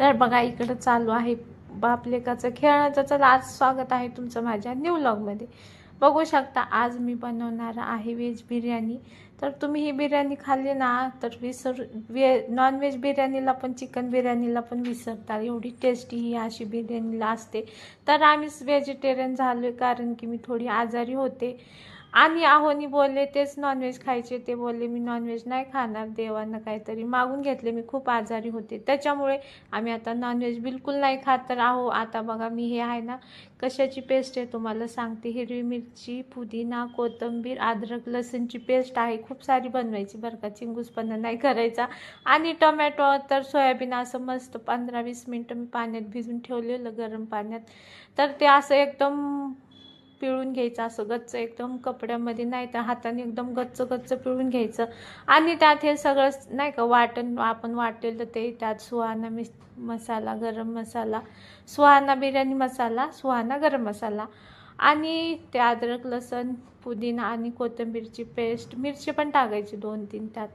तर बघा इकडं चालू आहे बापलेकाचं लेकाचं खेळण्याचं चला आज स्वागत आहे तुमचं माझ्या न्यू लॉगमध्ये बघू शकता आज मी बनवणार आहे व्हेज बिर्याणी. तर तुम्ही ही बिर्याणी खाल्ली ना तर विसर वे नॉनव्हेज बिर्याणीला पण चिकन बिर्याणीला पण विसरता. एवढी टेस्टी ही अशी बिर्याणीला असते. तर आम्हीच व्हेजिटेरियन झालो आहे कारण की मी थोडी आजारी होते. आणि आहोनी बोलले तेच नॉनव्हेज खायचे. ते बोलले मी नॉनव्हेज नाही खाणार देवांना काहीतरी मागून घेतले. मी खूप आजारी होते. त्याच्यामुळे आम्ही आता नॉनव्हेज बिलकुल नाही खात. तर आहो आता बघा मी हे आहे ना कशाची पेस्ट आहे तुम्हाला सांगते. हिरवी मिरची पुदिना कोथिंबीर अद्रक लसूणची पेस्ट आहे. खूप सारी बनवायची बरं का. चिंगूसपणा नाही करायचा. आणि टोमॅटो तर सोयाबीन असं मस्त पंधरा वीस मिनटं मी पाण्यात भिजून ठेवलेलं गरम पाण्यात. तर ते असं एकदम पिळून घ्यायचं असं गच्च एकदम कपड्यामध्ये नाही तर हाताने एकदम गच्च गच्च पिळून घ्यायचं. आणि त्यात हे सगळं नाही का वाटण आपण वाटेल तर ते त्यात सुहाना मिस मसाला गरम मसाला सुहाना बिर्याणी मसाला सुहाना गरम मसाला. आणि ते अद्रक लसण पुदिना आणि कोथिंबीरची पेस्ट मिरची पण टाकायची दोन तीन त्यात.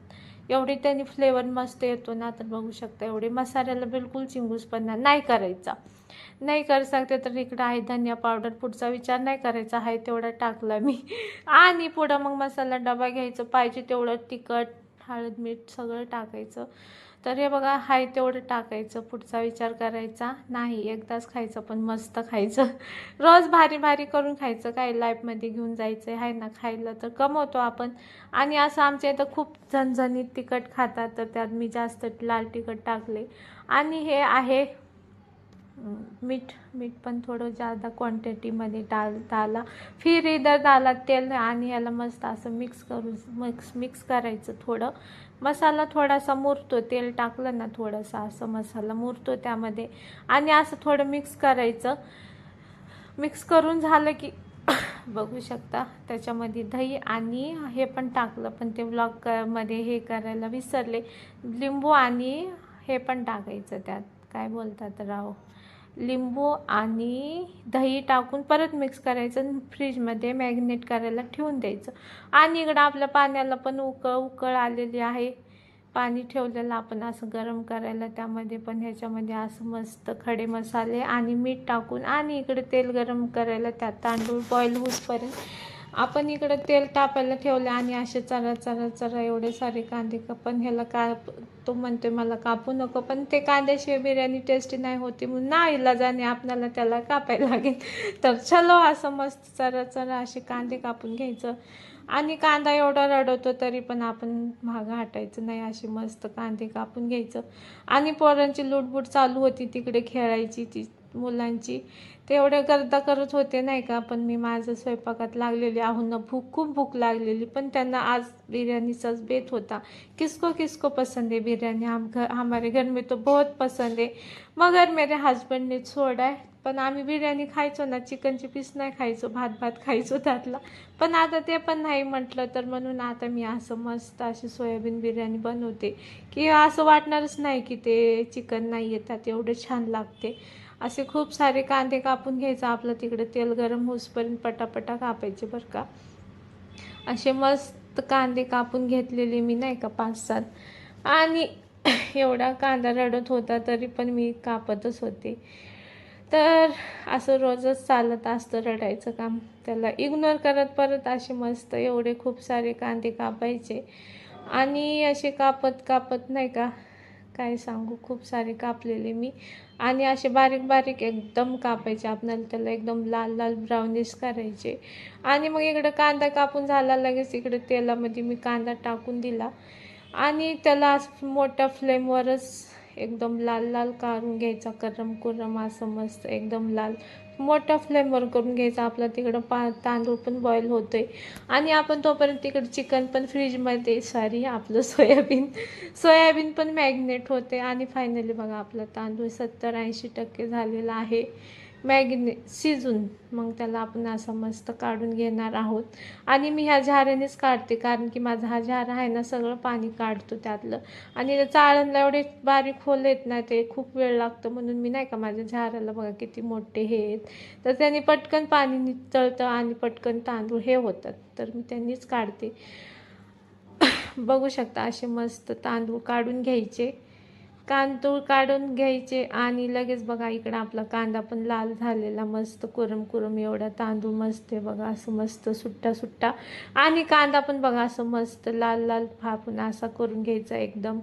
एवढी त्यांनी फ्लेवर मस्त येतो ना तर बघू शकता एवढे मसाल्याला बिलकुल चिंगूसपणा नाही करायचा. नाही कर सांगते तर इकडं आहे धनिया पावडर पुढचा विचार नाही करायचा आहे तेवढा टाकला मी. आणि पुढं मग मसाला डबा घ्यायचं पाहिजे तेवढं तिखट हळद मीठ सगळं टाकायचं. तर हे बघा हाय तेवढं टाकायचं पुढचा विचार करायचा. नाही एकदाच खायचं पण मस्त खायचं. रोज भारी भारी करून खायचं काय लाईफमध्ये घेऊन जायचं आहे ना खायला तर कमवतो आपण. आणि असं आमच्या इथं खूप झणझणीत तिखट खातात तर त्यात मी जास्त लाल तिखट टाकले. आणि हे आहे मीठ मीठ पण थोडं जादा क्वांटिटीमध्ये डाल डाला. फिर इधर डाला तेल आणि याला मस्त असं मिक्स करून मिक्स मिक्स करायचं थोडं. मसाला थोडासा मुरतो तेल टाकलं ना थोडासा असं मसाला मुरतो त्यामध्ये. आणि असं थोडं मिक्स करायचं. मिक्स करून झालं की बघू शकता त्याच्यामध्ये दही आणि हे पण टाकलं पण ते ब्लॉगमध्ये हे करायला विसरले. लिंबू आणि हे पण टाकायचं त्यात. काय बोलतात राव? लिंबू आणि दही टाकून परत मिक्स करायचं फ्रीजमध्ये मॅग्नेट करायला ठेवून द्यायचं. आणि इकडं आपल्या पाण्याला पण उकळ उकळ आलेली आहे. पाणी ठेवलेलं आपण असं गरम करायला त्यामध्ये पण ह्याच्यामध्ये असं मस्त खडे मसाले आणि मीठ टाकून आणि इकडे तेल गरम करायला त्यात तांदूळ बॉईल होईपर्यंत आपण इकडं तेल तापायला ठेवले आणि असे चरा चरा चरा एवढे सारे कांदे पण ह्याला का तो म्हणतोय मला कापू नको. पण ते कांद्याशिवाय बिर्याणी टेस्टी नाही होती म्हणून ना इलाजाने आपल्याला त्याला कापायला लागेल. तर चलो असं मस्त चरा चरा असे कांदे कापून घ्यायचं. आणि कांदा एवढा रडवतो तरी पण आपण मागं हटायचं नाही असे मस्त कांदे कापून घ्यायचं. आणि पोरांची लुटबुट चालू होती तिकडे खेळायची ती मुलांची. ते एवढे गर्दा करत होते नाही का पण मी माझं स्वयंपाकात लागलेली आहून भूक खूप भूक लागलेली. पण त्यांना आज बिर्याणीचाच बेत होता. किसको किसको पसंद है बिरयानी हम घर हमारे घर में तो बहुत पसंद है मगर मेरे हजबंडने ने छोड़ा है पण आम्ही बिर्याणी खायचो ना चिकनची पीस नाही खायचो भात भात खायचो त्यातला. पण आता ते पण नाही म्हटलं तर म्हणून आता मी असं मस्त अशी सोयाबीन बिर्याणी बनवते. की असं वाटणारच नाही की ते चिकन नाही येतात एवढं छान लागते. असे खूप सारे कांदे कापून घ्यायचं. आपलं तिकडे तेल गरम होसपर्यंत पटापटा कापायचे बरं का. असे मस्त कांदे कापून घेतलेले मी नाही का पाच सात. आणि एवढा कांदा रडत होता तरी पण मी कापतच होते. तर असं रोजच चालत असतं रडायचं काम. त्याला इग्नोर करत परत असे मस्त एवढे खूप सारे कांदे कापायचे. आणि असे कापत कापत नाही का काय सांगू? खूप सारे कापलेले मी. आणि असे बारीक बारीक एकदम कापायचे. आपल्याला त्याला एकदम लाल लाल ब्राउनिश करायचे. आणि मग इकडं कांदा कापून झाला लगेच इकडे तेलामध्ये मी कांदा टाकून दिला. आणि त्याला मोठ्या फ्लेमवरच एकदम लाल लाल काढून घ्यायचा करम कुरम असं मस्त एकदम लाल. मोठ्या फ्लेमवर करून घ्यायचा आपला तिकडं पा तांदूळ पण बॉईल होतोय. आणि आपण तोपर्यंत तिकडं चिकन पण फ्रीजमध्ये सॉरी आपलं सोयाबीन सोयाबीन पण मॅग्नेट होते. आणि फायनली बघा आपला तांदूळ सत्तर ऐंशी टक्के झालेला आहे. मॅगने शिजून मग त्याला आपण असं मस्त काढून घेणार आहोत. आणि मी ह्या झाऱ्यानेच काढते कारण की माझा हा झारा आहे ना सगळं पाणी काढतो त्यातलं. आणि चाळणला एवढे बारीक खोल येत ना ते खूप वेळ लागतो. म्हणून मी नाही का माझ्या झाराला बघा किती मोठे हे आहेत. तर त्यांनी पटकन पाणी नितळतं आणि पटकन तांदूळ हे होतात. तर मी त्यांनीच काढते. बघू शकता असे मस्त तांदूळ काढून घ्यायचे. कांदूळ काढून घ्यायचे आणि लगेच बघा इकडं आपला कांदा पण लाल झालेला मस्त कुरम कुरम एवढा तांदूळ मस्त आहे बघा असं मस्त सुट्टा सुट्टा. आणि कांदा पण बघा असं मस्त लाल लाल फापून असा करून घ्यायचा एकदम.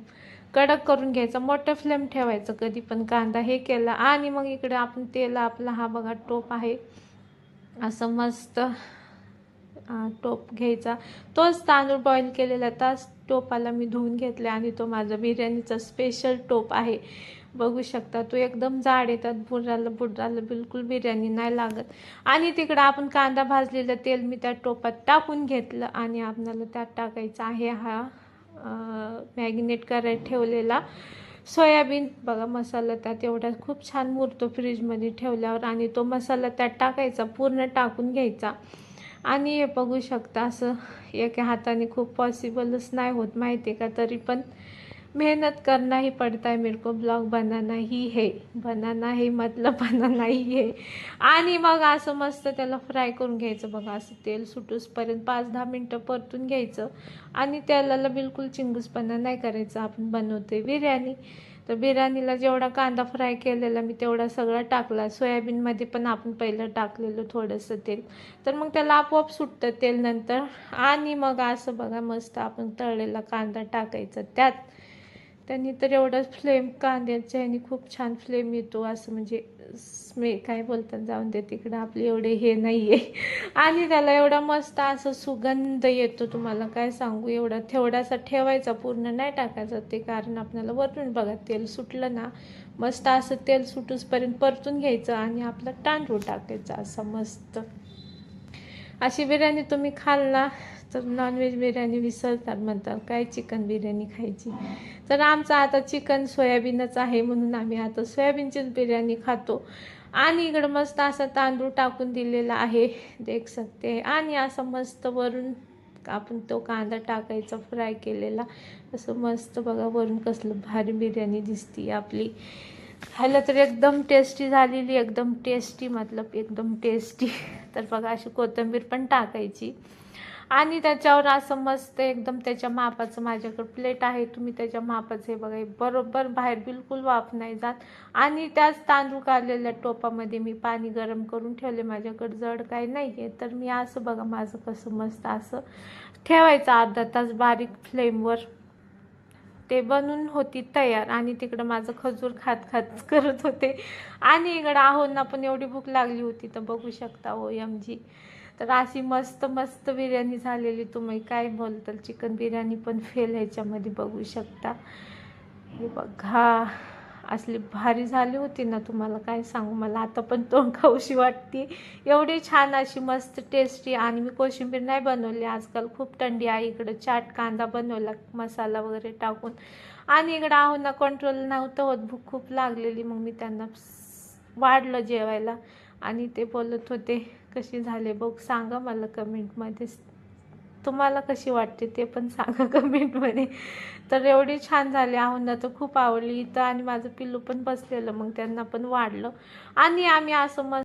कडक करून घ्यायचा मोठं फ्लेम ठेवायचं कधी पण कांदा हे केला. आणि मग इकडे आपण तेल आपला हा बघा टोप आहे. असं मस्त टोप घ्यायचा. तोच तांदूळ बॉईल केलेला तास टोपाला मी धुवून घेतले आणि तो माझा बिर्याणीचा स्पेशल टोप आहे. बघू शकता तो एकदम जाड येतात बुडाला बुडाला बिलकुल बिर्याणी नाही लागत. आणि तिकडं आपण कांदा भाजलेलं तेल मी त्या टोपात टाकून घेतलं आणि आपणाला त्यात टाकायचा आहे हा मॅगिनेट करायला ठेवलेला. सोयाबीन बघा मसाला त्यात एवढा खूप छान मुरतो फ्रीजमध्ये ठेवल्यावर आणि तो मसाला त्यात टाकायचा पूर्ण टाकून घ्यायचा. आणि हे बघू शकता असं एका हाताने खूप पॉसिबलच नाही होत माहिती आहे का? तरी पण मेहनत करना ही पड़ता है मेरे को ब्लॉग बनाना ही है. बनाना हे मतलब बनाना ही है. आणि मग असं मस्त त्याला फ्राय करून घ्यायचं बघा असं तेल सुटूसपर्यंत पाच दहा मिनटं परतून घ्यायचं. आणि तेलाला बिलकुल चिंगूसपणा नाही करायचं. आपण बनवते बिर्याणी. तर बिर्याणीला जेवढा कांदा फ्राय केलेला मी तेवढा सगळा टाकला. सोयाबीनमध्ये पण आपण पहिलं टाकलेलं थोडंसं तेल. तर मग त्याला आपोआप सुटतं तेल नंतर. आणि मग असं बघा मस्त आपण तळलेला कांदा टाकायचा त्यात. त्यांनी तर एवढा फ्लेम कांद्याच्या ह्यानी खूप छान फ्लेम येतो असं म्हणजे स्मे काय बोलतात जाऊन दे तिकडं आपले एवढे हे नाही आहे आणि त्याला एवढा मस्त असं सुगंध येतो तुम्हाला काय सांगू एवढा तेवढासा ठेवायचा पूर्ण नाही टाकायचा ते कारण आपल्याला वरून बघा तेल सुटलं ना मस्त असं तेल सुटूसपर्यंत परतून घ्यायचं आणि आपला तांदूळ टाकायचा असा मस्त. अशी बिर्याणी तुम्ही खाल ना तर नॉनव्हेज बिर्याणी विसरतात म्हणतात काय चिकन बिर्याणी खायची? तर आमचं आता चिकन सोयाबीनच आहे म्हणून आम्ही आता सोयाबीनचीच बिर्याणी खातो. आणि इकडं मस्त असा तांदूळ टाकून दिलेला आहे देख सकते आणि असं मस्त वरून आपण तो कांदा टाकायचा फ्राय केलेला. असं मस्त बघा वरून कसलं भारी बिर्याणी दिसती आपली. खायला तर एकदम टेस्टी झालेली एकदम टेस्टी मतलब एकदम टेस्टी तर बघा अशी कोथिंबीर पण टाकायची. आणि त्याच्यावर असं मस्त एकदम त्याच्या मापाचं माझ्याकडे प्लेट आहे. तुम्ही त्याच्या मापाचं हे बघा हे बरोबर बाहेर बिलकुल वाफ नाही जात. आणि त्याच तांदूळ काढलेल्या टोपामध्ये मी पाणी गरम करून ठेवले. माझ्याकडे जड काही नाही आहे तर मी असं बघा माझं कसं मस्त असं ठेवायचं अर्धा तास बारीक फ्लेमवर ते बनून होती तयार. आणि तिकडं माझं खजूर खात खात करत होते. आणि इकडं आहोंना पण एवढी भूक लागली होती तर बघू शकता ओ एम जी तर अशी मस्त मस्त बिर्याणी झालेली. तुम्ही काय बोलताल? चिकन बिर्याणी पण फेल ह्याच्यामध्ये बघू शकता. हे बघा. असली भारी झाली होती ना तुम्हाला काय सांगू? मला आता पण तोंड खाऊशी वाटते. एवढी छान अशी मस्त टेस्टी आणि मी कोशिंबीर नाही बनवली. आजकाल खूप थंडी आहे. इकडं चाट कांदा बनवला मसाला वगैरे टाकून. आणि इकडं आहो ना कंट्रोल नव्हतं होत. भूक खूप लागलेली. मग मी त्यांना वाढलं जेवायला. आणि ते बोलत होते कशी झाले? बघ सांगा मला कमेंटमध्ये तुम्हाला कशी वाटते ते पण सांगा कमेंटमध्ये तर एवढी छान झाली. आहोंना तर खूप आवडली. इथं आणि माझं पिल्लू पण बसलेलं. मग त्यांना पण वाढलं. आणि आम्ही असं मस्त